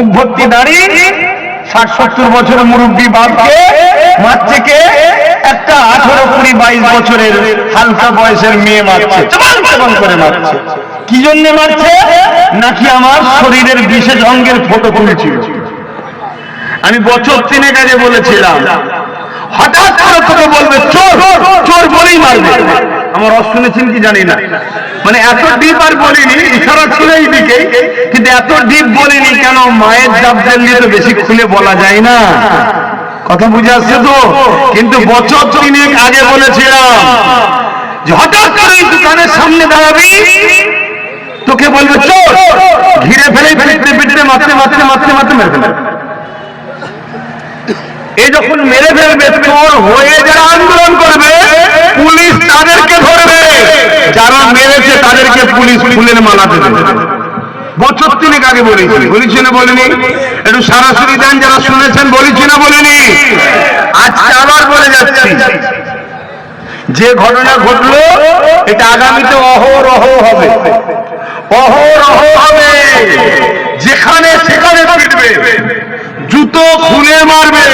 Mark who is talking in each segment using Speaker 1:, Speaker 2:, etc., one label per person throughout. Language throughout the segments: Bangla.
Speaker 1: মুখ ভর্তি দাঁড়িয়ে ষাট সত্তর বছরের মুরব্বী বাপকে মারছে একটা আঠারো কুড়ি বাইশ বছরের হালকা বয়সের মেয়ে মারছে। করে মারছে। কি জন্য মারছে? নাকি আমার শরীরের বিশেষ অঙ্গের ফটো তুলেছিল? আমি বছর তিনেক আগে বলেছিলাম, হঠাৎ করে তোকে বলবে, চোর চোর বলেই মারবে। আমার অস শুনেছেন কি জানি না। মানে এত ডিপ আর বলিনি, ইশারা ছিল এইদিকে, কিন্তু এত ডিপ বলিনি কেন মায়ের জাবদের নিয়ে তো বেশি খুলে বলা যায় না। কথা বুঝে আসছে তো? কিন্তু বছর তিনেক আগে বলেছিলাম যে হঠাৎ করে এই দোকানের সামনে দাঁড়াবি, তোকে বলবে, চোর, ঘিরে ফেলে পিটতে পিটতে মারতে মারতে মারতে মারতে, মেরে ফেলবে। এ যখন মেরে ফেলবে, চোর হয়ে যারা আন্দোলন করবে, পুলিশ তাদেরকে যারা মেরেছে তাদেরকে পুলিশ ফুলের মালা দেবে। বছর তিনেক আগে বলেছি। বলেছি না বলিনি? একটু সরাসরি দেন, যারা শুনেছেন, বলেছি না বলিনি? আজকে আবার বলে যাচ্ছি। যে ঘটনা ঘটলো, এটা আগামীতে অহরহ হবে। অহরহ হবে। যেখানে সেখানে ফিরবে। জুতো খুলে মারবে।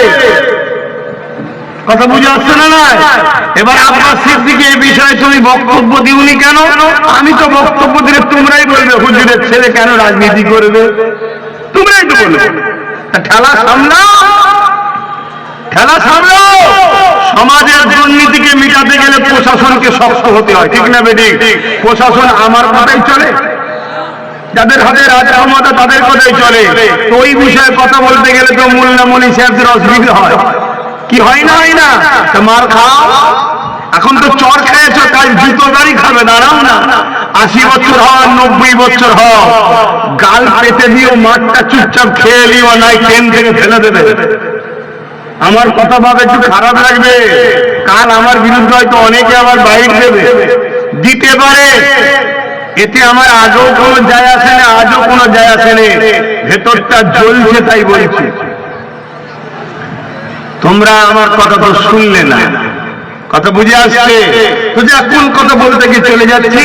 Speaker 1: কথা বুঝে আসছে না না এবার আপনার সিদ্দিকে এই বিষয়ে তুমি বক্তব্য দিওনি কেন? আমি তো বক্তব্য দিলে তোমরাই বলবে হুজুরের ছেলে কেন রাজনীতি করবে? তোমরাই তো বলবে। খেলা সামলাও। খেলা সামলাও। সমাজের দুর্নীতিকে মিটাতে গেলে প্রশাসনকে শক্ত হতে হয় ঠিক না বেদিক প্রশাসন আমার কথাই চলে। যাদের হাতে রাজ ক্ষমতা তাদের কথাই চলে। তো ওই বিষয়ে কথা বলতে গেলে তো মোল্লা মনি সাহেবদের অসুবিধা হয়। কি হয় না হয় না? মার খাও। এখন তো চর খেয়েছো কাল জুতো গাড়ি খাবে, দাঁড়াও না। আশি বছর হও, নব্বই বছর হও। গাল পেতে দিও মাঠটা চুপচাপ খেয়ে নিও নাই ট্রেন থেকে ফেলে দেবে। আমার কথা ভাবে একটু খারাপ লাগবে। কাল আমার বিরুদ্ধে হয়তো অনেকে আমার বাইর দেবে। দিতে পারে। এতে আমার আজও কোনো যায় আসে না, আজও কোনো যায় আসে না। ভেতরটা জ্বলছে, তাই বলছি। তোমরা আমার কথা তো শুনলে না। কথা বুঝে আসছে? তো কোন কথা বলতে গিয়ে চলে যাচ্ছি?